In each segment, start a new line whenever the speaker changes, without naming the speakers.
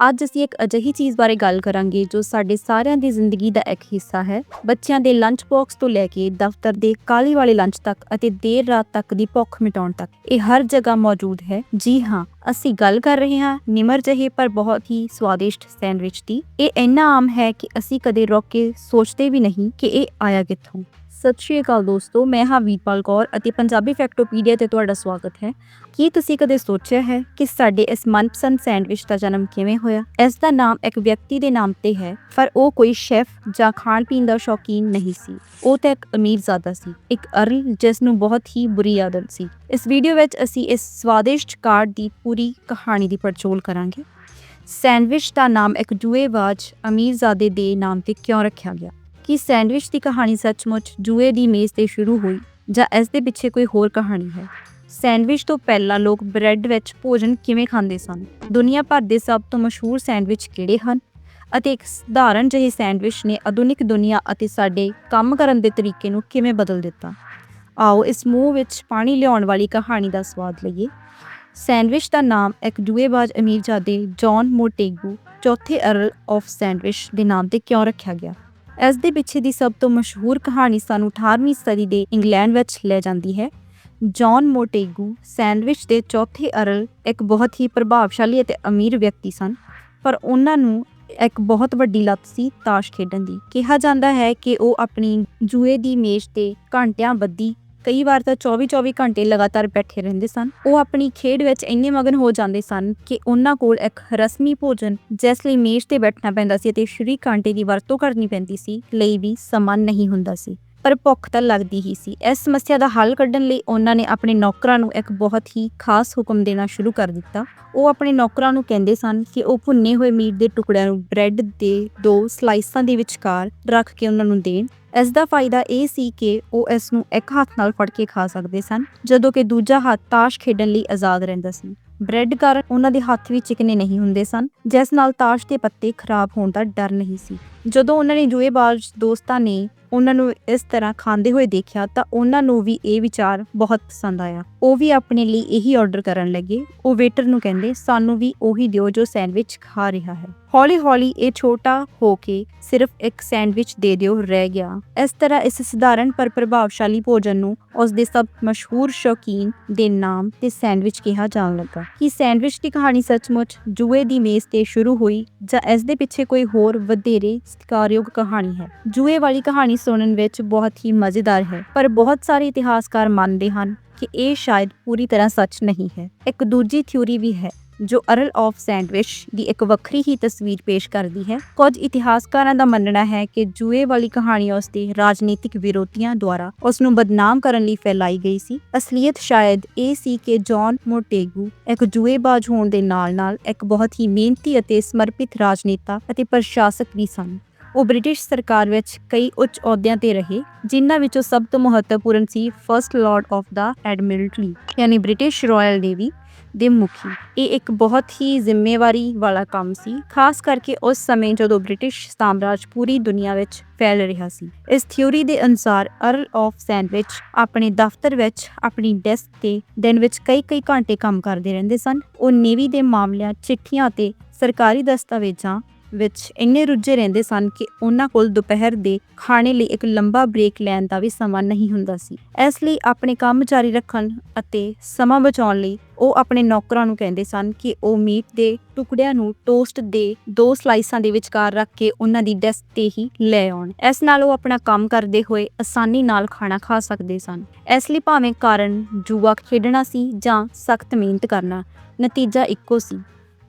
ਅੱਜ ਅਸੀਂ ਇੱਕ ਅਜਿਹੀ ਚੀਜ਼ ਬਾਰੇ ਗੱਲ ਕਰਾਂਗੇ ਜੋ ਸਾਡੇ ਸਾਰਿਆਂ ਦੀ ਜ਼ਿੰਦਗੀ ਦਾ ਇੱਕ ਹਿੱਸਾ ਹੈ। ਬੱਚਿਆਂ ਦੇ ਲੰਚ ਬਾਕਸ ਤੋਂ ਲੈ ਕੇ ਦਫ਼ਤਰ ਦੇ ਕਾਲੀ ਵਾਲੇ ਲੰਚ ਤੱਕ ਅਤੇ ਦੇਰ ਰਾਤ ਤੱਕ ਦੀ ਭੁੱਖ ਮਿਟਾਉਣ ਤੱਕ ਇਹ ਹਰ ਜਗ੍ਹਾ ਮੌਜੂਦ ਹੈ। ਜੀ ਹਾਂ, ਅਸੀਂ ਗੱਲ ਕਰ ਰਹੇ ਹਾਂ ਨਿਮਰ ਜਿਹੇ ਪਰ ਬਹੁਤ ਹੀ ਸਵਾਦਿਸ਼ਟ ਸੈਂਡਵਿਚ ਦੀ। ਇਹ ਇੰਨਾ ਆਮ ਹੈ ਕਿ ਅਸੀਂ ਕਦੇ ਰੋਕ ਕੇ ਸੋਚਦੇ ਵੀ ਨਹੀਂ ਕਿ ਇਹ ਆਇਆ ਕਿੱਥੋਂ। ਸਤਿ ਸ਼੍ਰੀ ਅਕਾਲ ਦੋਸਤੋ, ਮੈਂ ਹਾਂ ਵੀਰਪਾਲ ਕੌਰ ਅਤੇ ਪੰਜਾਬੀ ਫੈਕਟੋਪੀਡੀਆ ਤੇ ਤੁਹਾਡਾ ਸਵਾਗਤ ਹੈ। ਕੀ ਤੁਸੀਂ ਕਦੇ ਸੋਚਿਆ ਹੈ ਕਿ ਸਾਡੇ ਇਸ ਮਨਪਸੰਦ ਸੈਂਡਵਿਚ ਦਾ ਜਨਮ ਕਿਵੇਂ ਹੋਇਆ? ਇਸ ਦਾ ਨਾਮ ਇੱਕ ਵਿਅਕਤੀ ਦੇ ਨਾਮ ਤੇ ਹੈ, ਪਰ ਉਹ ਕੋਈ ਸ਼ੈਫ ਜਾਂ ਖਾਣ ਪੀਣ ਦਾ ਸ਼ੌਕੀਨ ਨਹੀਂ ਸੀ। ਉਹ ਤਾਂ ਇੱਕ ਅਮੀਰਜ਼ਾਦਾ ਸੀ, ਇੱਕ ਅਰਲ ਜਿਸ ਨੂੰ ਬਹੁਤ ਹੀ ਬੁਰੀ ਆਦਤ ਸੀ। ਇਸ ਵੀਡੀਓ ਵਿੱਚ ਅਸੀਂ ਇਸ ਸਵਾਦਿਸ਼ਟ ਕਾਰਡ ਦੀ ਪੂਰੀ ਕਹਾਣੀ ਦੀ ਪੜਚੋਲ ਕਰਾਂਗੇ। ਸੈਂਡਵਿਚ ਦਾ ਨਾਮ ਇੱਕ ਜੂਏਬਾਜ਼ ਅਮੀਰਜ਼ਾਦੇ ਦੇ ਨਾਮ ਤੇ ਕਿਉਂ ਰੱਖਿਆ ਗਿਆ? ਕਿ ਸੈਂਡਵਿਚ ਦੀ ਕਹਾਣੀ ਸੱਚਮੁੱਚ ਜੂਏ ਦੀ ਮੇਜ਼ ਤੇ ਸ਼ੁਰੂ ਹੋਈ ਜਾਂ ਇਸ ਦੇ ਪਿੱਛੇ ਕੋਈ ਹੋਰ ਕਹਾਣੀ ਹੈ? ਸੈਂਡਵਿਚ ਤੋਂ ਪਹਿਲਾਂ ਲੋਕ ਬ੍ਰੈਡ ਵਿੱਚ ਭੋਜਨ ਕਿਵੇਂ ਖਾਂਦੇ ਸਨ? ਦੁਨੀਆ ਭਰ ਦੇ ਸਭ ਤੋਂ ਮਸ਼ਹੂਰ ਸੈਂਡਵਿਚ ਕਿਹੜੇ ਹਨ? ਅਤੇ ਇੱਕ ਸਧਾਰਨ ਜਿਹੇ ਸੈਂਡਵਿਚ ਨੇ ਆਧੁਨਿਕ ਦੁਨੀਆ ਅਤੇ ਸਾਡੇ ਕੰਮ ਕਰਨ ਦੇ ਤਰੀਕੇ ਨੂੰ ਕਿਵੇਂ ਬਦਲ ਦਿੱਤਾ? ਆਓ ਇਸ ਮੂੰਹ ਵਿੱਚ ਪਾਣੀ ਲਿਆਉਣ ਵਾਲੀ ਕਹਾਣੀ ਦਾ ਸਵਾਦ ਲਈਏ। ਸੈਂਡਵਿਚ ਦਾ ਨਾਮ ਇੱਕ ਜੂਏਬਾਜ਼ ਅਮੀਰਜ਼ਾਦੇ ਜੌਨ ਮੋਟੇਗੂ ਚੌਥੇ ਅਰਲ ਆਫ ਸੈਂਡਵਿਚ ਦੇ ਨਾਮ ਤੇ ਕਿਉਂ ਰੱਖਿਆ ਗਿਆ? ਇਸ ਦੇ ਪਿੱਛੇ ਦੀ ਸਭ ਤੋਂ ਮਸ਼ਹੂਰ ਕਹਾਣੀ ਸਾਨੂੰ 18ਵੀਂ ਸਦੀ ਦੇ ਇੰਗਲੈਂਡ ਵਿੱਚ ਲੈ ਜਾਂਦੀ ਹੈ। ਜੌਨ ਮੋਟੇਗੂ ਸੈਂਡਵਿਚ ਦੇ ਚੌਥੇ ਅਰਲ ਇੱਕ ਬਹੁਤ ਹੀ ਪ੍ਰਭਾਵਸ਼ਾਲੀ ਅਤੇ ਅਮੀਰ ਵਿਅਕਤੀ ਸਨ, ਪਰ ਉਹਨਾਂ ਨੂੰ ਇੱਕ ਬਹੁਤ ਵੱਡੀ ਲੱਤ ਸੀ ਤਾਸ਼ ਖੇਡਣ ਦੀ। ਕਿਹਾ ਜਾਂਦਾ ਹੈ ਕਿ ਉਹ ਆਪਣੀ ਜੂਏ ਦੀ ਮੇਜ਼ ਤੇ ਘੰਟਿਆਂ ਬੱਧੀ ਕਈ ਵਾਰ ਤਾਂ 24-24 ਘੰਟੇ ਲਗਾਤਾਰ ਬੈਠੇ ਰਹਿੰਦੇ ਸਨ। ਉਹ ਆਪਣੀ ਖੇਡ ਵਿੱਚ ਇੰਨੇ ਮਗਨ ਹੋ ਜਾਂਦੇ ਸਨ ਕਿ ਉਹਨਾਂ ਕੋਲ ਇੱਕ ਰਸਮੀ ਭੋਜਨ ਜਿਸ ਲਈ ਮੇਜ਼ ਤੇ ਬੈਠਣਾ ਪੈਂਦਾ ਸੀ ਅਤੇ ਸ਼੍ਰੀ ਕਾਂਟੇ ਦੀ ਵਰਤੋਂ ਕਰਨੀ ਪੈਂਦੀ ਸੀ ਲਈ ਵੀ ਸਮਾਂ ਨਹੀਂ ਹੁੰਦਾ ਸੀ। ਪਰ ਭੁੱਖ ਤਾਂ ਲੱਗਦੀ ਹੀ ਸੀ। ਇਸ ਸਮੱਸਿਆ ਦਾ ਹੱਲ ਕੱਢਣ ਲਈ ਉਹਨਾਂ ਨੇ ਆਪਣੇ ਨੌਕਰਾਂ ਨੂੰ ਇੱਕ ਬਹੁਤ ਹੀ ਖਾਸ ਹੁਕਮ ਦੇਣਾ ਸ਼ੁਰੂ ਕਰ ਦਿੱਤਾ। ਉਹ ਆਪਣੇ ਨੌਕਰਾਂ ਨੂੰ ਕਹਿੰਦੇ ਸਨ ਕਿ ਉਹ ਭੁੰਨੇ ਹੋਏ ਮੀਟ ਦੇ ਟੁਕੜਿਆਂ ਨੂੰ ਬ੍ਰੈਡ ਦੇ ਦੋ ਸਲਾਈਸਾਂ ਦੇ ਵਿਚਕਾਰ ਰੱਖ ਕੇ ਉਹਨਾਂ ਨੂੰ ਦੇਣ ਇਸ ਦਾ ਫਾਇਦਾ ਇਹ ਸੀ ਕਿ ਉਹ ਇਸ ਨੂੰ ਇੱਕ ਹੱਥ ਨਾਲ ਫੜ ਕੇ ਖਾ ਸਕਦੇ ਸਨ, ਜਦੋਂ ਕਿ ਦੂਜਾ ਹੱਥ ਤਾਸ਼ ਖੇਡਣ ਲਈ ਆਜ਼ਾਦ ਰਹਿੰਦਾ ਸੀ। ਬ੍ਰੈਡ ਕਾਰਨ ਉਹਨਾਂ ਦੇ ਹੱਥ ਵੀ ਚਿਕਨੇ ਨਹੀਂ ਹੁੰਦੇ ਸਨ, ਜਿਸ ਨਾਲ ਤਾਸ਼ ਦੇ ਪੱਤੇ ਖਰਾਬ ਹੋਣ ਦਾ ਡਰ ਨਹੀਂ ਸੀ। ਜਦੋਂ ਉਹਨਾਂ ਨੇ ਜੂਏਬਾਜ਼ ਦੋਸਤਾਂ ਨੇ ਉਹਨਾਂ ਨੂੰ ਇਸ ਤਰ੍ਹਾਂ ਖਾਂਦੇ ਹੋਏ ਦੇਖਿਆ ਤਾਂ ਉਹਨਾਂ ਨੂੰ ਵੀ ਇਹ ਵਿਚਾਰ ਬਹੁਤ ਪਸੰਦ ਆਇਆ। ਉਹ ਵੀ ਆਪਣੇ ਲਈ ਇਹੀ ਆਰਡਰ ਕਰਨ ਲੱਗੇ। ਉਹ ਵੇਟਰ ਨੂੰ ਕਹਿੰਦੇ, ਸਾਨੂੰ ਵੀ ਉਹੀ ਦਿਓ ਜੋ ਸੈਂਡਵਿਚ ਖਾ ਰਿਹਾ ਹੈ। ਹੌਲੀ-ਹੌਲੀ ਇਹ ਛੋਟਾ ਹੋ ਕੇ ਸਿਰਫ ਇੱਕ ਸੈਂਡਵਿਚ ਦੇ ਦਿਓ ਰਹਿ ਗਿਆ। ਇਸ ਤਰ੍ਹਾਂ ਇਸ ਸਧਾਰਨ ਪਰ ਪ੍ਰਭਾਵਸ਼ਾਲੀ ਭੋਜਨ ਨੂੰ ਉਸ ਦੇ ਸਭ ਮਸ਼ਹੂਰ ਸ਼ੌਕੀਨ ਦੇ ਨਾਮ ਤੇ ਸੈਂਡਵਿਚ ਕਿਹਾ ਜਾਣ ਲੱਗਾ। ਕਿ ਸੈਂਡਵਿਚ ਦੀ ਕਹਾਣੀ ਸੱਚਮੁੱਚ ਜੂਏ ਦੀ ਮੇਜ਼ ਤੇ ਸ਼ੁਰੂ ਹੋਈ ਜਾਂ ਇਸ ਦੇ ਪਿੱਛੇ ਕੋਈ ਹੋਰ ਵਧੇਰੇ ਸਤਿਕਾਰਯੋਗ ਕਹਾਣੀ ਹੈ? ਜੂਏ ਵਾਲੀ ਕਹਾਣੀ ਸੁਣਨ ਵਿੱਚ ਬਹੁਤ ਹੀ ਮਜ਼ੇਦਾਰ ਹੈ, ਪਰ ਬਹੁਤ ਸਾਰੇ ਇਤਿਹਾਸਕਾਰ ਮੰਨਦੇ ਹਨ ਕਿ ਇਹ ਸ਼ਾਇਦ ਪੂਰੀ ਤਰ੍ਹਾਂ ਸੱਚ ਨਹੀਂ ਹੈ। ਇੱਕ ਦੂਜੀ ਥਿਊਰੀ ਵੀ ਹੈ। ਜੋ ਅਰਲ ਆਫ ਸੈਂਡਵਿਚ ਦੀ ਇੱਕ ਵੱਖਰੀ ਹੀ ਤਸਵੀਰ ਪੇਸ਼ ਕਰਦੀ ਹੈ। ਕੁਝ ਇਤਿਹਾਸਕਾਰਾਂ ਦਾ ਮੰਨਣਾ ਹੈ ਕਿ ਜੂਏ ਵਾਲੀ ਕਹਾਣੀ ਉਸ ਦੇ ਰਾਜਨੀਤਿਕ ਵਿਰੋਧੀਆਂ ਦੁਆਰਾ ਉਸ ਨੂੰ ਬਦਨਾਮ ਕਰਨ ਲਈ ਫੈਲਾਈ ਗਈ ਸੀ। ਅਸਲੀਅਤ ਸ਼ਾਇਦ ਇਹ ਸੀ ਕਿ ਜੌਨ ਮੋਟੇਗੂ ਇੱਕ ਜੂਏਬਾਜ਼ ਹੋਣ ਦੇ ਨਾਲ-ਨਾਲ ਇੱਕ ਬਹੁਤ ਹੀ ਮਿਹਨਤੀ ਅਤੇ ਸਮਰਪਿਤ ਰਾਜਨੇਤਾ ਅਤੇ ਪ੍ਰਸ਼ਾਸਕ ਵੀ ਸਨ। ਉਹ ਬ੍ਰਿਟਿਸ਼ ਸਰਕਾਰ ਵਿੱਚ ਕਈ ਉੱਚ ਅਹੁਦਿਆਂ ਤੇ ਰਹੇ, ਜਿਨ੍ਹਾਂ ਵਿੱਚੋਂ ਸਭ ਤੋਂ ਮਹੱਤਵਪੂਰਨ ਸੀ first lord of the Admiralty ਯਾਨੀ ਬ੍ਰਿਟਿਸ਼ ਰਾਇਲ ਨੇਵੀ। ਦੇ ਮੁਖੀ ਇਹ ਇੱਕ ਬਹੁਤ ਹੀ ਜ਼ਿੰਮੇਵਾਰੀ ਵਾਲਾ ਕੰਮ ਸੀ, ਖਾਸ ਕਰਕੇ ਉਸ ਸਮੇਂ ਜਦੋਂ ਬ੍ਰਿਟਿਸ਼ ਸਾਮਰਾਜ ਪੂਰੀ ਦੁਨੀਆ ਵਿੱਚ ਫੈਲ ਰਿਹਾ ਸੀ। ਇਸ ਥਿਊਰੀ ਦੇ ਅਨੁਸਾਰ ਅਰਲ ਆਫ ਸੈਂਡਵਿਚ ਆਪਣੇ ਦਫ਼ਤਰ ਵਿੱਚ ਆਪਣੀ ਡੈਸਕ ਤੇ ਦਿਨ ਵਿੱਚ ਕਈ-ਕਈ ਘੰਟੇ ਕੰਮ ਕਰਦੇ ਰਹਿੰਦੇ ਸਨ। ਉਹ ਨੇਵੀ ਦੇ ਮਾਮਲਿਆਂ, ਚਿੱਠੀਆਂ ਤੇ ਸਰਕਾਰੀ ਦਸਤਾਵੇਜ਼ਾਂ ਵਿੱਚ ਇੰਨੇ ਰੁੱਝੇ ਰਹਿੰਦੇ ਸਨ ਕਿ ਉਹਨਾਂ ਕੋਲ ਦੁਪਹਿਰ ਦੇ ਖਾਣੇ ਲਈ ਇੱਕ ਲੰਬਾ ਬ੍ਰੇਕ ਲੈਣ ਦਾ ਵੀ ਸਮਾਂ ਨਹੀਂ ਹੁੰਦਾ ਸੀ। ਇਸ ਲਈ ਆਪਣੇ ਕੰਮ ਜਾਰੀ ਰੱਖਣ ਅਤੇ ਸਮਾਂ ਬਚਾਉਣ ਲਈ ਉਹ ਆਪਣੇ ਨੌਕਰਾਂ ਨੂੰ ਕਹਿੰਦੇ ਸਨ ਕਿ ਉਹ ਮੀਟ ਦੇ ਟੁਕੜਿਆਂ ਨੂੰ ਟੋਸਟ ਦੇ ਦੋ ਸਲਾਈਸਾਂ ਦੇ ਵਿਚਕਾਰ ਰੱਖ ਕੇ ਉਹਨਾਂ ਦੀ ਡੈਸਕ ਤੇ ਹੀ ਲੈ ਆਉਣ। ਇਸ ਨਾਲ ਉਹ ਆਪਣਾ ਕੰਮ ਕਰਦੇ ਹੋਏ ਆਸਾਨੀ ਨਾਲ ਖਾਣਾ ਖਾ ਸਕਦੇ ਸਨ। ਇਸ ਲਈ ਭਾਵੇਂ ਕਾਰਨ ਜੂਆ ਖੇਡਣਾ ਸੀ ਜਾਂ ਸਖਤ ਮਿਹਨਤ ਕਰਨਾ, ਨਤੀਜਾ ਇੱਕੋ ਸੀ।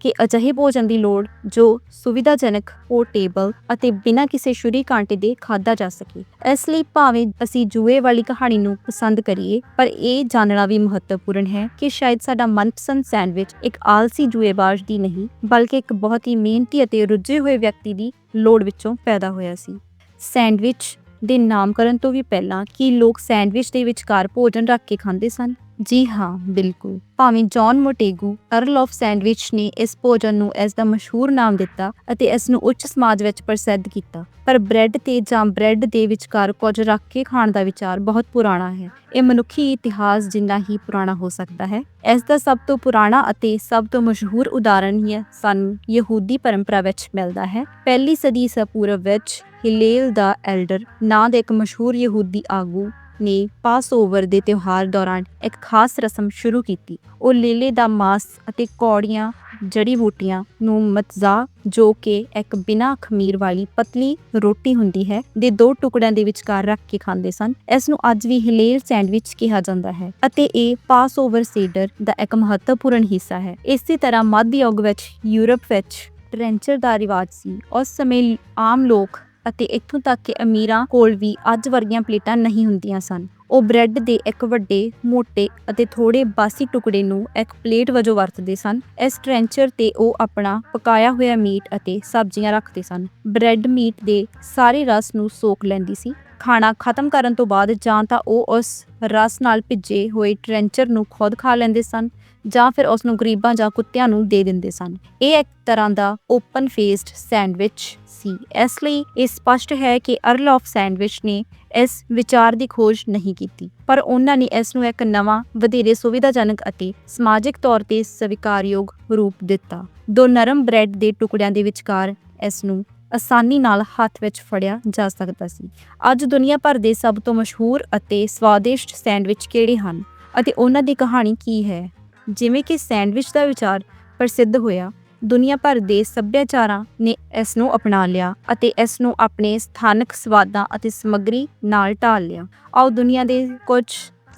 ਕਿ ਅਜਿਹੇ ਭੋਜਨ ਦੀ ਲੋੜ ਜੋ ਸੁਵਿਧਾਜਨਕ ਪੋਰਟੇਬਲ ਅਤੇ ਬਿਨਾਂ ਕਿਸੇ ਸ਼ੁਰੀ ਕਾਂਟੇ ਦੇ ਖਾਦਾ ਜਾ ਸਕੇ। ਇਸ ਲਈ ਭਾਵੇਂ ਅਸੀਂ ਜੂਏ ਵਾਲੀ ਕਹਾਣੀ ਨੂੰ ਪਸੰਦ ਕਰੀਏ, ਪਰ ਇਹ ਜਾਣਨਾ ਵੀ ਮਹੱਤਵਪੂਰਨ ਹੈ ਕਿ ਸ਼ਾਇਦ ਸਾਡਾ ਮਨਪਸੰਦ ਸੈਂਡਵਿਚ ਇੱਕ ਆਲਸੀ ਜੂਏਬਾਜ਼ ਦੀ ਨਹੀਂ, ਬਲਕਿ ਇੱਕ ਬਹੁਤ ਹੀ ਮਿਹਨਤੀ ਅਤੇ ਰੁੱਝੇ ਹੋਏ ਵਿਅਕਤੀ ਦੀ ਲੋੜ ਵਿੱਚੋਂ ਪੈਦਾ ਹੋਇਆ ਸੀ। ਸੈਂਡਵਿਚ ਦੇ ਨਾਮਕਰਨ ਤੋਂ ਵੀ ਪਹਿਲਾਂ ਕੀ ਲੋਕ ਸੈਂਡਵਿਚ ਦੇ ਵਿਚਕਾਰ ਭੋਜਨ ਰੱਖ ਕੇ ਖਾਂਦੇ ਸਨ? ਜੀ ਹਾਂ, ਬਿਲਕੁਲ। ਭਾਵੇਂ John Montagu earl of Sandwich ਨੇ ਇਸ ਭੋਜਨ ਨੂੰ ਇਸ ਦਾ ਮਸ਼ਹੂਰ ਨਾਮ ਦਿੱਤਾ ਅਤੇ ਇਸ ਨੂੰ ਉੱਚ ਸਮਾਜ ਵਿੱਚ ਪ੍ਰਸਿੱਧ ਕੀਤਾ, ਪਰ ਬ੍ਰੈਡ ਤੇ ਜਾਂ ਬ੍ਰੈਡ ਦੇ ਵਿਚਕਾਰ ਕੁਝ ਰੱਖ ਕੇ ਖਾਣ ਦਾ ਵਿਚਾਰ ਬਹੁਤ ਪੁਰਾਣਾ ਹੈ। ਇਹ ਮਨੁੱਖੀ ਇਤਿਹਾਸ ਜਿੰਨਾ ਹੀ ਪੁਰਾਣਾ ਹੋ ਸਕਦਾ ਹੈ। ਇਸ ਦਾ ਸਭ ਤੋਂ ਪੁਰਾਣਾ ਅਤੇ ਸਭ ਤੋਂ ਮਸ਼ਹੂਰ ਉਦਾਹਰਣ ਹੀ ਸਾਨੂੰ ਯਹੂਦੀ ਪਰੰਪਰਾ ਵਿੱਚ ਮਿਲਦਾ ਹੈ। ਪਹਿਲੀ ਸਦੀ ਈਸਾ ਪੂਰਵ ਵਿੱਚ ਹਿਲੇਲ ਦਾ ਐਲਡਰ, ਨਾਂ ਦੇ ਇੱਕ ਮਸ਼ਹੂਰ ਯਹੂਦੀ ਆਗੂ ਨੇ ਪਾਸਓਵਰ ਦੇ ਤਿਉਹਾਰ ਦੌਰਾਨ ਇੱਕ ਖਾਸ ਰਸਮ ਸ਼ੁਰੂ ਕੀਤੀ। ਉਹ ਲੇਲੇ ਦਾ ਮਾਸ ਅਤੇ ਕੌੜੀਆਂ, ਜੜੀ ਬੂਟੀਆਂ ਨੂੰ ਮਤਜ਼ਾ, ਜੋ ਕਿ ਇੱਕ ਬਿਨਾਂ ਖਮੀਰ ਵਾਲੀ ਪਤਲੀ ਰੋਟੀ ਹੁੰਦੀ ਹੈ, ਦੇ ਦੋ ਟੁਕੜਿਆਂ ਦੇ ਵਿਚਕਾਰ ਰੱਖ ਕੇ ਖਾਂਦੇ ਸਨ। ਇਸ ਨੂੰ ਅੱਜ ਵੀ ਹਿਲੇਲ ਸੈਂਡਵਿਚ ਕਿਹਾ ਜਾਂਦਾ ਹੈ ਅਤੇ ਇਹ ਪਾਸਓਵਰ ਸੇਡਰ ਦਾ ਇੱਕ ਮਹੱਤਵਪੂਰਨ ਹਿੱਸਾ ਹੈ। ਇਸੇ ਤਰ੍ਹਾਂ ਮੱਧ ਯੁੱਗ ਵਿੱਚ, ਯੂਰਪ ਵਿੱਚ ਟ੍ਰੈਂਚਰ ਦਾ ਰਿਵਾਜ ਸੀ। ਉਸ ਸਮੇਂ ਆਮ ਲੋਕ ਅਤੇ ਇੱਥੋਂ ਤੱਕ ਕਿ ਅਮੀਰਾਂ ਕੋਲ ਵੀ ਅੱਜ ਵਰਗੀਆਂ ਪਲੇਟਾਂ ਨਹੀਂ ਹੁੰਦੀਆਂ ਸਨ। ਉਹ ਬ੍ਰੈਡ ਦੇ ਇੱਕ ਵੱਡੇ ਮੋٹے ਅਤੇ ਥੋੜੇ ਬਾਸੀ ਟੁਕੜੇ ਨੂੰ ਇੱਕ ਪਲੇਟ ਵਜੋਂ ਵਰਤਦੇ ਸਨ। ਇਸ ਟ੍ਰੈਂਚਰ ਤੇ ਉਹ ਆਪਣਾ ਪਕਾਇਆ ਹੋਇਆ ਮੀਟ ਅਤੇ ਸਬਜ਼ੀਆਂ ਰੱਖਦੇ ਸਨ। ਬ੍ਰੈਡ ਮੀਟ ਦੇ ਸਾਰੇ ਰਸ ਨੂੰ ਸੋਖ ਲੈਂਦੀ ਸੀ। ਖਾਣਾ ਖਤਮ ਕਰਨ ਤੋਂ ਬਾਅਦ ਜਾਂ ਤਾਂ ਉਹ ਉਸ ਰਸ ਨਾਲ ਭਿੱਜੇ ਹੋਏ ਟ੍ਰੈਂਚਰ ਨੂੰ ਖੁਦ ਖਾ ਲੈਂਦੇ ਸਨ ਜਾਂ ਫਿਰ ਉਸ ਨੂੰ ਗਰੀਬਾਂ ਜਾਂ ਕੁੱਤਿਆਂ ਨੂੰ ਦੇ ਦਿੰਦੇ ਸਨ। ਇਹ ਇੱਕ ਤਰ੍ਹਾਂ ਦਾ ਓਪਨ ਫੇਸਡ ਸੈਂਡਵਿਚ ਸੀ। ਇਸ ਲਈ ਇਹ ਸਪਸ਼ਟ ਹੈ ਕਿ ਅਰਲ ਆਫ ਸੈਂਡਵਿਚ ਨੇ ਇਸ ਵਿਚਾਰ ਦੀ ਖੋਜ ਨਹੀਂ ਕੀਤੀ। ਪਰ ਉਹਨਾਂ ਨੇ ਇਸ ਨੂੰ ਇੱਕ ਨਵਾਂ, ਵਧੇਰੇ ਸੁਵਿਧਾਜਨਕ ਅਤੇ ਸਮਾਜਿਕ ਤੌਰ ਤੇ ਸਵੀਕਾਰਯੋਗ ਰੂਪ ਦਿੱਤਾ। ਦੋ ਨਰਮ ਬ੍ਰੈਡ ਦੇ ਟੁਕੜਿਆਂ ਦੇ ਵਿਚਕਾਰ ਇਸ ਨੂੰ ਆਸਾਨੀ ਨਾਲ ਹੱਥ ਵਿੱਚ ਫੜਿਆ ਜਾ ਸਕਦਾ ਸੀ। ਅੱਜ ਦੁਨੀਆ ਭਰ ਦੇ ਸਭ ਤੋਂ ਮਸ਼ਹੂਰ ਅਤੇ ਸਵਾਦਿਸ਼ਟ ਸੈਂਡਵਿਚ ਕਿਹੜੇ ਹਨ ਅਤੇ ਉਹਨਾਂ ਦੀ ਕਹਾਣੀ ਕੀ ਹੈ? ਜਿਵੇਂ ਕਿ ਸੈਂਡਵਿਚ ਦਾ ਵਿਚਾਰ ਪ੍ਰਸਿੱਧ ਹੋਇਆ, ਦੁਨੀਆ ਭਰ ਦੇ ਸੱਭਿਆਚਾਰਾਂ ਨੇ ਇਸ ਨੂੰ ਅਪਣਾ ਲਿਆ ਅਤੇ ਇਸ ਨੂੰ ਆਪਣੇ ਸਥਾਨਕ ਸਵਾਦਾਂ ਅਤੇ ਸਮੱਗਰੀ ਨਾਲ ਢਾਲ ਲਿਆ। ਆਓ ਦੁਨੀਆ ਦੇ ਕੁਝ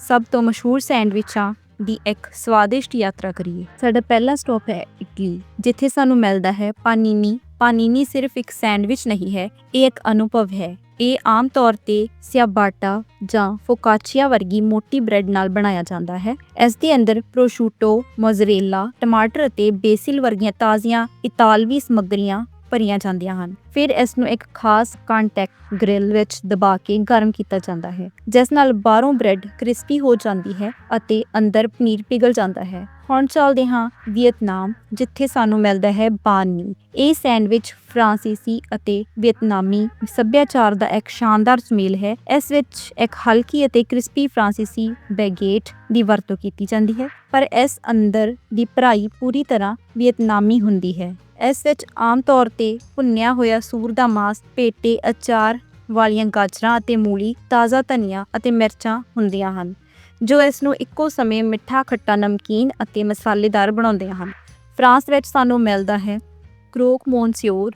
ਸਭ ਤੋਂ ਮਸ਼ਹੂਰ ਸੈਂਡਵਿਚਾਂ ਦੀ ਇੱਕ ਸਵਾਦਿਸ਼ਟ ਯਾਤਰਾ ਕਰੀਏ। ਸਾਡਾ ਪਹਿਲਾ ਸਟਾਪ ਹੈ ਇਟਲੀ, ਜਿੱਥੇ ਸਾਨੂੰ ਮਿਲਦਾ ਹੈ ਪਾਨੀਨੀ। ਪਾਨੀਨੀ ਸਿਰਫ ਇੱਕ ਸੈਂਡਵਿਚ ਨਹੀਂ ਹੈ, ਇਹ ਇੱਕ ਅਨੁਭਵ ਹੈ। ਇਹ ਆਮ ਤੌਰ ਤੇ ਸਿਆਬਾਟਾ ਜਾਂ ਫੋਕਾਚੀਆ ਵਰਗੀ ਮੋਟੀ ਬ੍ਰੈਡ ਨਾਲ ਬਣਾਇਆ ਜਾਂਦਾ ਹੈ। ਇਸ ਦੇ ਅੰਦਰ ਪ੍ਰੋਸ਼ੂਟੋ ਮੋਜ਼ਰੇਲਾ ਟਮਾਟਰ ਅਤੇ ਬੇਸਿਲ ਵਰਗੀਆਂ ਤਾਜ਼ੀਆਂ ਇਤਾਲਵੀ ਸਮੱਗਰੀਆਂ ਭਰੀਆਂ ਜਾਂਦੀਆਂ ਹਨ। ਫਿਰ ਇਸ ਨੂੰ ਇੱਕ ਖਾਸ ਕੰਟੈਕਟ ਗ੍ਰਿਲ ਵਿੱਚ ਦਬਾ ਕੇ ਗਰਮ ਕੀਤਾ ਜਾਂਦਾ ਹੈ, ਜਿਸ ਨਾਲ ਬਾਹਰੋਂ ਬ੍ਰੈਡ ਕ੍ਰਿਸਪੀ ਹੋ ਜਾਂਦੀ ਹੈ ਅਤੇ ਅੰਦਰ ਪਨੀਰ ਪਿਘਲ ਜਾਂਦਾ ਹੈ। ਹੁਣ ਚੱਲਦੇ ਹਾਂ ਵੀਅਤਨਾਮ, ਜਿੱਥੇ ਸਾਨੂੰ ਮਿਲਦਾ ਹੈ ਬਾਨੀ। ਇਹ ਸੈਂਡਵਿਚ ਫ੍ਰਾਂਸੀਸੀ ਅਤੇ ਵੀਅਤਨਾਮੀ ਸੱਭਿਆਚਾਰ ਦਾ ਇੱਕ ਸ਼ਾਨਦਾਰ ਸੁਮੇਲ ਹੈ। ਇਸ ਵਿੱਚ ਇੱਕ ਹਲਕੀ ਅਤੇ ਕ੍ਰਿਸਪੀ ਫ੍ਰਾਂਸੀਸੀ ਬੈਗੇਟ ਦੀ ਵਰਤੋਂ ਕੀਤੀ ਜਾਂਦੀ ਹੈ, ਪਰ ਇਸ ਅੰਦਰ ਦੀ ਭਰਾਈ ਪੂਰੀ ਤਰ੍ਹਾਂ ਵੀਅਤਨਾਮੀ ਹੁੰਦੀ ਹੈ। ਇਸ ਵਿੱਚ ਆਮ ਤੌਰ ਤੇ ਭੁੰਨਿਆ ਹੋਇਆ ਸੂਰ ਦਾ ਮਾਸ, ਪੇਟੇ, ਅਚਾਰ ਵਾਲੀਆਂ ਗਾਜਰਾਂ ਅਤੇ ਮੂਲੀ, ਤਾਜ਼ਾ ਧਨੀਆ ਅਤੇ ਮਿਰਚਾਂ ਹੁੰਦੀਆਂ ਹਨ, ਜੋ ਇਸ ਨੂੰ ਇੱਕੋ ਸਮੇਂ ਮਿੱਠਾ ਖੱਟਾ ਨਮਕੀਨ ਅਤੇ ਮਸਾਲੇਦਾਰ ਬਣਾਉਂਦੀਆਂ ਹਨ। ਫਰਾਂਸ ਵਿੱਚ ਸਾਨੂੰ ਮਿਲਦਾ ਹੈ ਕਰੋਕ ਮੌਨਸਿਓਰ।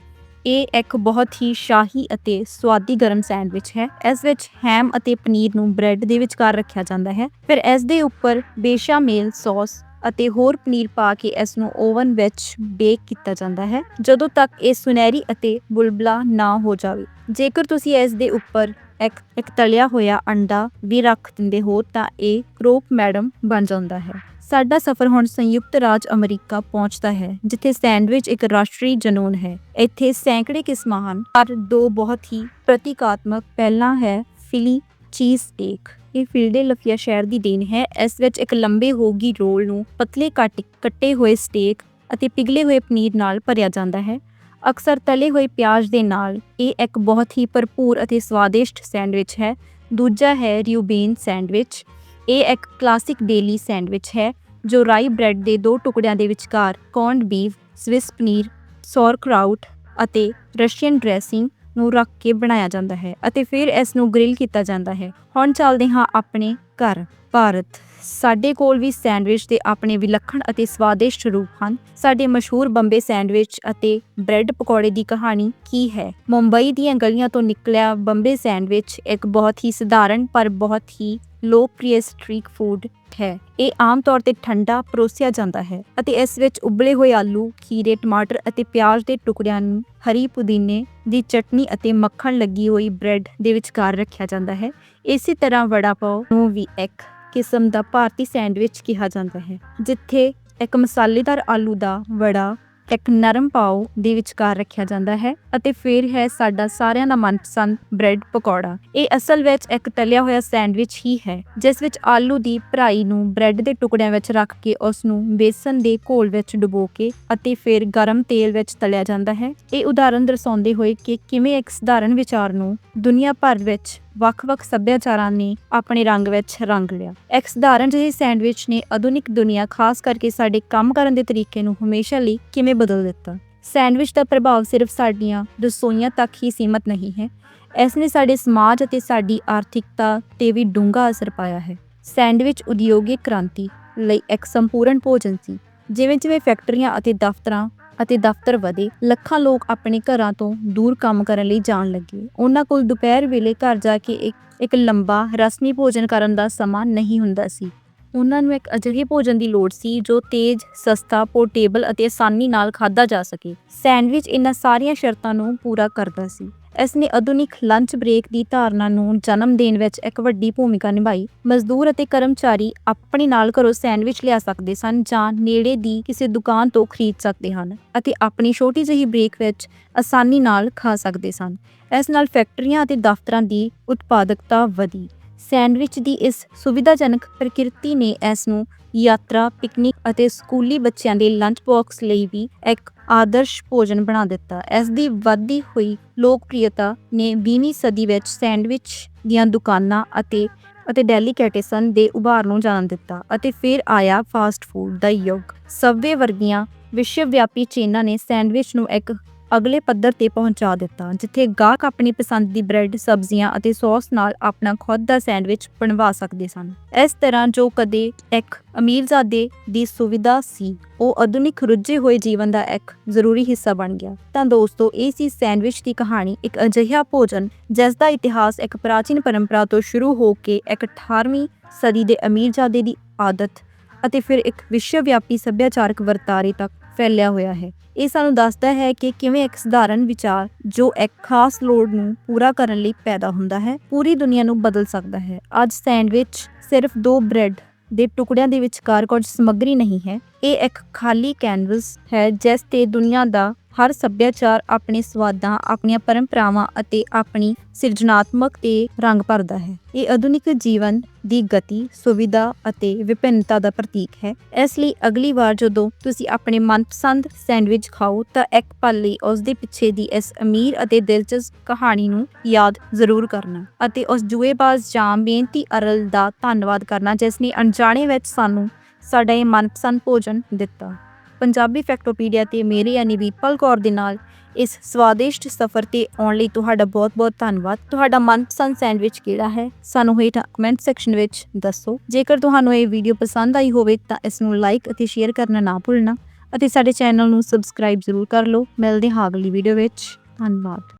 ਇਹ ਇੱਕ ਬਹੁਤ ਹੀ ਸ਼ਾਹੀ ਅਤੇ ਸਵਾਦੀ ਗਰਮ ਸੈਂਡਵਿਚ ਹੈ। ਇਸ ਵਿੱਚ ਹੈਮ ਅਤੇ ਪਨੀਰ ਨੂੰ ਬ੍ਰੈਡ ਦੇ ਵਿਚਕਾਰ ਰੱਖਿਆ ਜਾਂਦਾ ਹੈ। ਫਿਰ ਇਸ ਦੇ ਉੱਪਰ ਬੇਸ਼ਾਮੇਲ ਸੌਸ ਅਤੇ ਹੋਰ ਪਨੀਰ ਪਾ ਕੇ ਇਸ ਨੂੰ ਓਵਨ ਵਿੱਚ ਬੇਕ ਕੀਤਾ ਜਾਂਦਾ ਹੈ, ਜਦੋਂ ਤੱਕ ਇਹ ਸੁਨਹਿਰੀ ਅਤੇ ਬੁਲਬਲਾ ਨਾ ਹੋ ਜਾਵੇ। ਜੇਕਰ ਤੁਸੀਂ ਇਸ ਦੇ ਉੱਪਰ ਇੱਕ ਇੱਕ ਤਲਿਆ ਹੋਇਆ ਅੰਡਾ ਵੀ ਰੱਖ ਦਿੰਦੇ ਹੋ, ਤਾਂ ਇਹ ਕਰੋਪ ਮੈਡਮ ਬਣ ਜਾਂਦਾ ਹੈ। ਸਾਡਾ ਸਫ਼ਰ ਹੁਣ ਸੰਯੁਕਤ ਰਾਜ ਅਮਰੀਕਾ ਪਹੁੰਚਦਾ ਹੈ, ਜਿੱਥੇ ਸੈਂਡਵਿਚ ਇੱਕ ਰਾਸ਼ਟਰੀ ਜਨੂਨ ਹੈ। ਇੱਥੇ ਸੈਂਕੜੇ ਕਿਸਮਾਂ ਹਨ, ਪਰ ਦੋ ਬਹੁਤ ਹੀ ਪ੍ਰਤੀਕਾਤਮਕ ਪਹਿਲਾ ਹੈ, ਫਿਲੀ ਚੀਜ਼ ਸਟੇਕ। ਇਹ ਫਿਲਡੇਲਫੀਆ ਸ਼ਹਿਰ ਦੀ ਦੇਣ ਹੈ। ਇਸ ਵਿੱਚ ਇੱਕ ਲੰਬੇ ਹੋਗੀ ਰੋਲ ਨੂੰ ਪਤਲੇ ਕੱਟ ਕੱਟੇ ਹੋਏ ਸਟੇਕ ਅਤੇ ਪਿਘਲੇ ਹੋਏ ਪਨੀਰ ਨਾਲ ਭਰਿਆ ਜਾਂਦਾ ਹੈ। ਅਕਸਰ ਤਲੇ ਹੋਏ ਪਿਆਜ਼ ਦੇ ਨਾਲ ਇਹ ਇੱਕ ਬਹੁਤ ਹੀ ਭਰਪੂਰ ਅਤੇ ਸਵਾਦਿਸ਼ਟ ਸੈਂਡਵਿਚ ਹੈ। ਦੂਜਾ ਹੈ ਰਿਊਬੇਨ ਸੈਂਡਵਿਚ। ਇਹ ਇੱਕ ਕਲਾਸਿਕ ਡੇਲੀ ਸੈਂਡਵਿਚ ਹੈ, ਜੋ ਰਾਈ ਬ੍ਰੈਡ ਦੇ ਦੋ ਟੁਕੜਿਆਂ ਦੇ ਵਿਚਕਾਰ ਕੌਰਨਡ ਬੀਫ, ਸਵਿਸ ਪਨੀਰ ਸੌਰਕਰਾਊਟ ਅਤੇ ਰਸ਼ੀਅਨ ਡ੍ਰੈਸਿੰਗ ਨੂੰ ਰੱਖ ਕੇ ਬਣਾਇਆ ਜਾਂਦਾ ਹੈ ਅਤੇ ਫਿਰ ਇਸ ਨੂੰ ਗ੍ਰਿਲ ਕੀਤਾ ਜਾਂਦਾ ਹੈ। ਹੁਣ ਚੱਲਦੇ ਹਾਂ ਆਪਣੇ ਘਰ। ਭਾਰਤ, ਸਾਡੇ ਕੋਲ ਵੀ ਸੈਂਡਵਿਚ ਦੇ ਆਪਣੇ ਵਿਲੱਖਣ ਅਤੇ ਸਵਾਦਿਸ਼ਟ ਰੂਪ ਹਨ। ਸਾਡੇ ਮਸ਼ਹੂਰ ਬੰਬੇ ਸੈਂਡਵਿਚ ਅਤੇ ਬ੍ਰੈਡ ਪਕੌੜੇ ਦੀ ਕਹਾਣੀ ਕੀ ਹੈ? ਮੁੰਬਈ ਦੀਆਂ ਗਲੀਆਂ ਤੋਂ ਨਿਕਲਿਆ ਬੰਬੇ ਸੈਂਡਵਿਚ ਇੱਕ ਬਹੁਤ ਹੀ ਸਧਾਰਨ ਪਰ ਬਹੁਤ ਹੀ ਲੋਕਪ੍ਰਿਯ ਸਟਰੀਟ ਫੂਡ ਹੈ। ਇਹ ਆਮ ਤੌਰ ਤੇ ਠੰਡਾ ਪਰੋਸਿਆ ਜਾਂਦਾ ਹੈ ਅਤੇ ਇਸ ਵਿੱਚ ਉਬਲੇ ਹੋਏ ਆਲੂ, ਖੀਰੇ, ਟਮਾਟਰ ਅਤੇ ਪਿਆਜ਼ ਦੇ ਟੁਕੜਿਆਂ ਨੂੰ ਹਰੀ ਪੁਦੀਨੇ ਦੀ ਚਟਨੀ ਅਤੇ ਮੱਖਣ ਲੱਗੀ ਹੋਈ ਬ੍ਰੈਡ ਦੇ ਵਿਚਕਾਰ ਰੱਖਿਆ ਜਾਂਦਾ ਹੈ। ਇਸੇ ਤਰ੍ਹਾਂ ਵੜਾ ਪਾਓ ਨੂੰ ਵੀ ਇੱਕ ਕਿਸਮ ਦਾ ਭਾਰਤੀ ਸੈਂਡਵਿਚ ਕਿਹਾ ਜਾਂਦਾ ਹੈ, ਜਿੱਥੇ ਇੱਕ ਮਸਾਲੇਦਾਰ ਆਲੂ ਦਾ ਵੜਾ ਇੱਕ ਨਰਮ ਪਾਉ ਦੇ ਵਿਚਕਾਰ ਰੱਖਿਆ ਜਾਂਦਾ ਹੈ ਅਤੇ ਫਿਰ ਹੈ ਸਾਡਾ ਸਾਰਿਆਂ ਦਾ ਮਨਪਸੰਦ ਬ੍ਰੈਡ ਪਕੌੜਾ। ਇਹ ਅਸਲ ਵਿੱਚ ਇੱਕ ਤਲਿਆ ਹੋਇਆ ਸੈਂਡਵਿਚ ਹੀ ਹੈ, ਜਿਸ ਵਿੱਚ ਆਲੂ ਦੀ ਭਰਾਈ ਨੂੰ ਬ੍ਰੈਡ ਦੇ ਟੁਕੜਿਆਂ ਵਿੱਚ ਰੱਖ ਕੇ ਉਸ ਨੂੰ ਬੇਸਨ ਦੇ ਘੋਲ ਵਿੱਚ ਡੁਬੋ ਕੇ ਅਤੇ ਫਿਰ ਗਰਮ ਤੇਲ ਵਿੱਚ ਤਲਿਆ ਜਾਂਦਾ ਹੈ। ਇਹ ਉਦਾਹਰਨ ਦਰਸਾਉਂਦੇ ਹੋਏ ਕਿ ਕਿਵੇਂ ਇੱਕ ਸਧਾਰਨ ਵਿਚਾਰ ਨੂੰ ਦੁਨੀਆ ਭਰ ਵਿੱਚ ਵੱਖ-ਵੱਖ ਸੱਭਿਆਚਾਰਾਂ ਨੇ ਆਪਣੇ ਰੰਗ ਵਿੱਚ ਰੰਗ ਲਿਆ। ਇੱਕ ਸਧਾਰਨ ਜਿਹੇ ਸੈਂਡਵਿਚ ਨੇ ਆਧੁਨਿਕ ਦੁਨੀਆ, ਖਾਸ ਕਰਕੇ ਸਾਡੇ ਕੰਮ ਕਰਨ ਦੇ ਤਰੀਕੇ ਨੂੰ ਹਮੇਸ਼ਾ ਲਈ ਕਿਵੇਂ ਬਦਲ ਦਿੱਤਾ? ਸੈਂਡਵਿਚ ਦਾ ਪ੍ਰਭਾਵ ਸਿਰਫ ਸਾਡੀਆਂ ਰਸੋਈਆਂ ਤੱਕ ਹੀ ਸੀਮਤ ਨਹੀਂ ਹੈ। ਇਸ ਨੇ ਸਾਡੇ ਸਮਾਜ ਅਤੇ ਸਾਡੀ ਆਰਥਿਕਤਾ ਤੇ ਵੀ ਡੂੰਘਾ ਅਸਰ ਪਾਇਆ ਹੈ। ਸੈਂਡਵਿਚ ਉਦਯੋਗਿਕ ਕ੍ਰਾਂਤੀ ਲਈ ਇੱਕ ਸੰਪੂਰਨ ਭੋਜਨ ਸੀ ਜਿਵੇਂ ਜਿਵੇਂ ਫੈਕਟਰੀਆਂ ਅਤੇ ਦਫ਼ਤਰਾਂ ਅਤੇ ਦਫ਼ਤਰ ਵਧੇ ਲੱਖਾਂ ਲੋਕ ਆਪਣੇ ਘਰਾਂ ਤੋਂ ਦੂਰ ਕੰਮ ਕਰਨ ਲਈ ਜਾਣ ਲੱਗੇ ਉਹਨਾਂ ਕੋਲ ਦੁਪਹਿਰ ਵੇਲੇ ਘਰ ਜਾ ਕੇ ਇੱਕ ਇੱਕ ਲੰਬਾ ਰਸਮੀ ਭੋਜਨ ਕਰਨ ਦਾ ਸਮਾਂ ਨਹੀਂ ਹੁੰਦਾ ਸੀ ਉਹਨਾਂ ਨੂੰ ਇੱਕ ਅਜਿਹੇ ਭੋਜਨ ਦੀ ਲੋੜ ਸੀ ਜੋ ਤੇਜ਼, ਸਸਤਾ, ਪੋਰਟੇਬਲ ਅਤੇ ਆਸਾਨੀ ਨਾਲ ਖਾਧਾ ਜਾ ਸਕੇ। ਸੈਂਡਵਿਚ ਇਹਨਾਂ ਸਾਰੀਆਂ ਸ਼ਰਤਾਂ ਨੂੰ ਪੂਰਾ ਕਰਦਾ ਸੀ। ਇਸ ਨੇ ਆਧੁਨਿਕ ਲੰਚ ਬ੍ਰੇਕ ਦੀ ਧਾਰਨਾ ਨੂੰ ਜਨਮ ਦੇਣ ਵਿੱਚ ਇੱਕ ਵੱਡੀ ਭੂਮਿਕਾ ਨਿਭਾਈ। ਮਜ਼ਦੂਰ ਅਤੇ ਕਰਮਚਾਰੀ ਆਪਣੇ ਨਾਲ ਘਰੋਂ ਸੈਂਡਵਿਚ ਲਿਆ ਸਕਦੇ ਸਨ ਜਾਂ ਨੇੜੇ ਦੀ ਕਿਸੇ ਦੁਕਾਨ ਤੋਂ ਖਰੀਦ ਸਕਦੇ ਹਨ ਅਤੇ ਆਪਣੀ ਛੋਟੀ ਜਿਹੀ ਬ੍ਰੇਕ ਵਿੱਚ ਆਸਾਨੀ ਨਾਲ ਖਾ ਸਕਦੇ ਸਨ। ਇਸ ਨਾਲ ਫੈਕਟਰੀਆਂ ਅਤੇ ਦਫ਼ਤਰਾਂ ਦੀ ਉਤਪਾਦਕਤਾ ਵਧੀ। ਸੈਂਡਵਿਚ ਦੀ ਇਸ ਸੁਵਿਧਾਜਨਕ ਪ੍ਰਕਿਰਤੀ ਨੇ ਇਸ ਨੂੰ ਯਾਤਰਾ, ਪਿਕਨਿਕ ਅਤੇ ਸਕੂਲੀ ਬੱਚਿਆਂ ਦੇ ਲੰਚ ਬਾਕਸ ਲਈ ਵੀ ਇੱਕ ਆਦਰਸ਼ ਭੋਜਨ ਬਣਾ ਦਿੱਤਾ। ਇਸ ਦੀ ਵਧਦੀ ਹੋਈ ਲੋਕਪ੍ਰਿਯਤਾ ਨੇ 20ਵੀਂ ਸਦੀ ਵਿੱਚ ਸੈਂਡਵਿਚ ਦੀਆਂ ਦੁਕਾਨਾਂ ਅਤੇ ਅਤੇ ਡੈਲੀਕੈਟੇਸਨ ਦੇ ਉਭਾਰ ਨੂੰ ਜਨਮ ਦਿੱਤਾ ਅਤੇ ਫਿਰ ਆਇਆ ਫਾਸਟ ਫੂਡ ਦਾ ਯੁੱਗ। ਸਬਵੇ ਵਰਗੀਆਂ ਵਿਸ਼ਵਵਿਆਪੀ ਚੇਨਾਂ ਨੇ ਸੈਂਡਵਿਚ ਨੂੰ ਇੱਕ ਅਗਲੇ ਪੱਧਰ ਤੇ ਪਹੁੰਚਾ ਦਿੱਤਾ ਜਿੱਥੇ ਗਾਹਕ ਆਪਣੀ ਪਸੰਦ ਦੀ ਬ੍ਰੈਡ, ਸਬਜ਼ੀਆਂ ਅਤੇ ਸੌਸ ਨਾਲ ਆਪਣਾ ਖੁਦ ਦਾ ਸੈਂਡਵਿਚ ਬਣਵਾ ਸਕਦੇ ਸਨ। ਇਸ ਤਰ੍ਹਾਂ ਜੋ ਕਦੇ ਇੱਕ ਅਮੀਰਜ਼ਾਦੇ ਦੀ ਸੁਵਿਧਾ ਸੀ ਉਹ ਆਧੁਨਿਕ ਰੁੱਝੇ ਹੋਏ ਜੀਵਨ ਦਾ ਇੱਕ ਜ਼ਰੂਰੀ ਹਿੱਸਾ ਬਣ ਗਿਆ। ਤਾਂ ਦੋਸਤੋ ਇਹ ਸੀ ਸੈਂਡਵਿਚ ਦੀ ਕਹਾਣੀ ਇੱਕ ਅਜਿਹਾ ਭੋਜਨ ਜਿਸ ਦਾ ਇਤਿਹਾਸ ਇੱਕ ਪ੍ਰਾਚੀਨ ਪਰੰਪਰਾ ਤੋਂ ਸ਼ੁਰੂ ਹੋ ਕੇ ਇੱਕ 18ਵੀਂ ਸਦੀ ਦੇ ਅਮੀਰਜ਼ਾਦੇ ਦੀ ਆਦਤ ਅਤੇ ਫਿਰ ਇੱਕ ਵਿਸ਼ਵਵਿਆਪੀ ਸੱਭਿਆਚਾਰਕ ਵਰਤਾਰੇ ਤੱਕ ਫੈਲਿਆ ਹੋਇਆ ਹੈ। ਇਹ ਸਾਨੂੰ ਦੱਸਦਾ ਹੈ ਕਿ ਕਿਵੇਂ ਇੱਕ ਸਧਾਰਨ ਵਿਚਾਰ ਜੋ ਇੱਕ ਖਾਸ ਲੋੜ ਨੂੰ ਪੂਰਾ ਕਰਨ ਲਈ ਪੈਦਾ ਹੁੰਦਾ ਹੈ, ਪੂਰੀ ਦੁਨੀਆ ਨੂੰ ਬਦਲ ਸਕਦਾ ਹੈ। ਅੱਜ ਸੈਂਡਵਿਚ ਸਿਰਫ ਦੋ ਬ੍ਰੈਡ ਦੇ ਟੁਕੜਿਆਂ ਦੇ ਵਿਚਕਾਰ ਕੁਝ ਸਮੱਗਰੀ ਨਹੀਂ ਹੈ ਇਹ ਇੱਕ ਖਾਲੀ ਕੈਨਵਸ ਹੈ ਜਿਸ ਤੇ ਦੁਨੀਆ ਦਾ ਹਰ ਸੱਭਿਆਚਾਰ ਆਪਣੇ ਸਵਾਦਾਂ, ਆਪਣੀਆਂ ਪਰੰਪਰਾਵਾਂ ਅਤੇ ਆਪਣੀ ਸਿਰਜਣਾਤਮਕ ਤੇ ਰੰਗ ਭਰਦਾ ਹੈ। ਇਹ ਆਧੁਨਿਕ ਜੀਵਨ ਦੀ ਗਤੀ, ਸੁਵਿਧਾ ਅਤੇ ਵਿਭਿੰਨਤਾ ਦਾ ਪ੍ਰਤੀਕ ਹੈ। ਇਸ ਲਈ ਅਗਲੀ ਵਾਰ ਜਦੋਂ ਤੁਸੀਂ ਆਪਣੇ ਮਨਪਸੰਦ ਸੈਂਡਵਿਚ ਖਾਓ ਤਾਂ ਇੱਕ ਪਲ ਲਈ ਉਸ ਦੇ ਪਿੱਛੇ ਦੀ ਇਸ ਅਮੀਰ ਅਤੇ ਦਿਲਚਸਪ ਕਹਾਣੀ ਨੂੰ ਯਾਦ ਜ਼ਰੂਰ ਕਰਨਾ ਅਤੇ ਉਸ ਜੂਏਬਾਜ਼ ਜਾਂ ਮਿਹਨਤੀ ਅਰਲ ਦਾ ਧੰਨਵਾਦ ਕਰਨਾ ਜਿਸ ਨੇ ਅਣਜਾਣੇ ਵਿੱਚ ਸਾਨੂੰ ਸਾਡਾ ਇਹ ਮਨਪਸੰਦ ਭੋਜਨ ਦਿੱਤਾ। ਪੰਜਾਬੀ ਫੈਕਟੋਪੀਡੀਆ ਤੇ ਮੇਰੇ ਯਾਨੀ ਵੀਰਪਾਲ ਕੌਰ ਦੇ ਨਾਲ ਇਸ ਸਵਾਦਿਸ਼ਟ ਸਫ਼ਰ ਤੇ ਆਉਣ ਲਈ ਤੁਹਾਡਾ ਬਹੁਤ-ਬਹੁਤ ਧੰਨਵਾਦ। ਤੁਹਾਡਾ ਮਨਪਸੰਦ ਸੈਂਡਵਿਚ ਕਿਹੜਾ ਹੈ ਸਾਨੂੰ ਹੇਠਾਂ ਕਮੈਂਟ ਸੈਕਸ਼ਨ ਵਿੱਚ ਦੱਸੋ। ਜੇਕਰ ਤੁਹਾਨੂੰ ਇਹ ਵੀਡੀਓ ਪਸੰਦ ਆਈ ਹੋਵੇ ਤਾਂ ਇਸ ਨੂੰ ਲਾਈਕ ਅਤੇ ਸ਼ੇਅਰ ਕਰਨਾ ਨਾ ਭੁੱਲਣਾ ਅਤੇ ਸਾਡੇ ਚੈਨਲ ਨੂੰ ਸਬਸਕ੍ਰਾਈਬ ਜ਼ਰੂਰ ਕਰ ਲਓ। ਮਿਲਦੇ ਹਾਂ ਅਗਲੀ ਵੀਡੀਓ ਵਿੱਚ। ਧੰਨਵਾਦ।